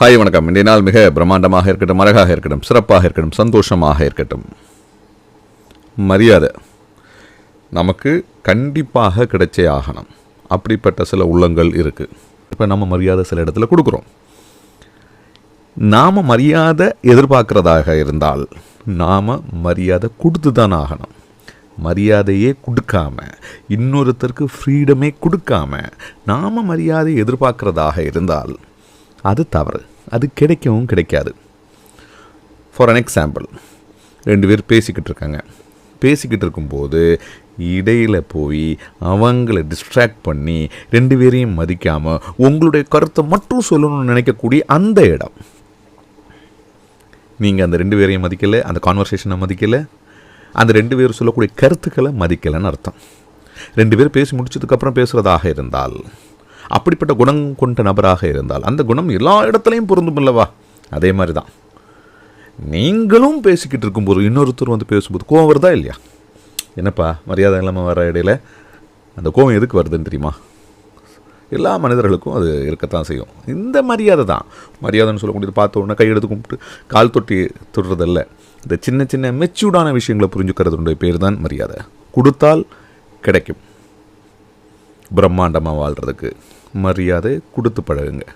Hi வணக்கம். இன்றைய நாள் மிக பிரம்மாண்டமாக இருக்கட்டும் அழகாக இருக்கட்டும் சிறப்பாக இருக்கட்டும் சந்தோஷமாக இருக்கட்டும். மரியாதை. நமக்கு கண்டிப்பாக கிடைச்சே ஆகணும். அப்படிப்பட்ட சில உள்ளங்கள் இருக்குது இப்போ நம்ம மரியாதை சில இடத்துல கொடுக்குறோம். நாம் மரியாதை எதிர்பார்க்குறதாக இருந்தால் நாம் மரியாதை கொடுத்து தான் ஆகணும். மரியாதையே கொடுக்காம இன்னொருத்தருக்கு ஃப்ரீடமே கொடுக்காம நாம் மரியாதை எதிர்பார்க்குறதாக இருந்தால் அது தவறு. அது கிடைக்கவும் கிடைக்காது. ஃபார் அன் எக்ஸாம்பிள் ரெண்டு பேர் பேசிக்கிட்டு இருக்காங்க. பேசிக்கிட்டு இருக்கும்போது இடையில் போய் அவங்கள டிஸ்ட்ராக்ட் பண்ணி ரெண்டு பேரையும் மதிக்காமல் உங்களுடைய கருத்தை மட்டும் சொல்லணும்னு நினைக்கக்கூடிய அந்த இடம். நீங்கள் அந்த ரெண்டு பேரையும் மதிக்கலை அந்த கான்வர்சேஷனை மதிக்கலை அந்த ரெண்டு பேர் சொல்லக்கூடிய கருத்துக்களை மதிக்கலைன்னு அர்த்தம். ரெண்டு பேர் பேசி முடிச்சதுக்கப்புறம் பேசுகிறதாக இருந்தால் அப்படிப்பட்ட குணம் கொண்ட நபராக இருந்தால் அந்த குணம் எல்லா இடத்துலையும் பொருந்தும் அல்லவா? அதே மாதிரி தான் நீங்களும் பேசிக்கிட்டு இருக்கும்போது இன்னொருத்தர் வந்து பேசும்போது கோவம் வருதா இல்லையா? என்னப்பா மரியாதை இல்லாமல் வர இடையில அந்த கோவம் எதுக்கு வருதுன்னு தெரியுமா? எல்லா மனிதர்களுக்கும் அது இருக்கத்தான் செய்யும். இந்த மரியாதை தான். மரியாதைன்னு சொல்லக்கூடியது பார்த்த உடனே கையெடுத்து கும்பிட்டு கால் தொட்டி தொடுறதல்ல. இந்த சின்ன சின்ன மெச்சூர்டான விஷயங்களை புரிஞ்சுக்கிறது பேர் தான் மரியாதை. கொடுத்தால் கிடைக்கும். பிரம்மாண்டமாக வாழ்கிறதுக்கு மரியாதை கொடுத்து பழகுங்க.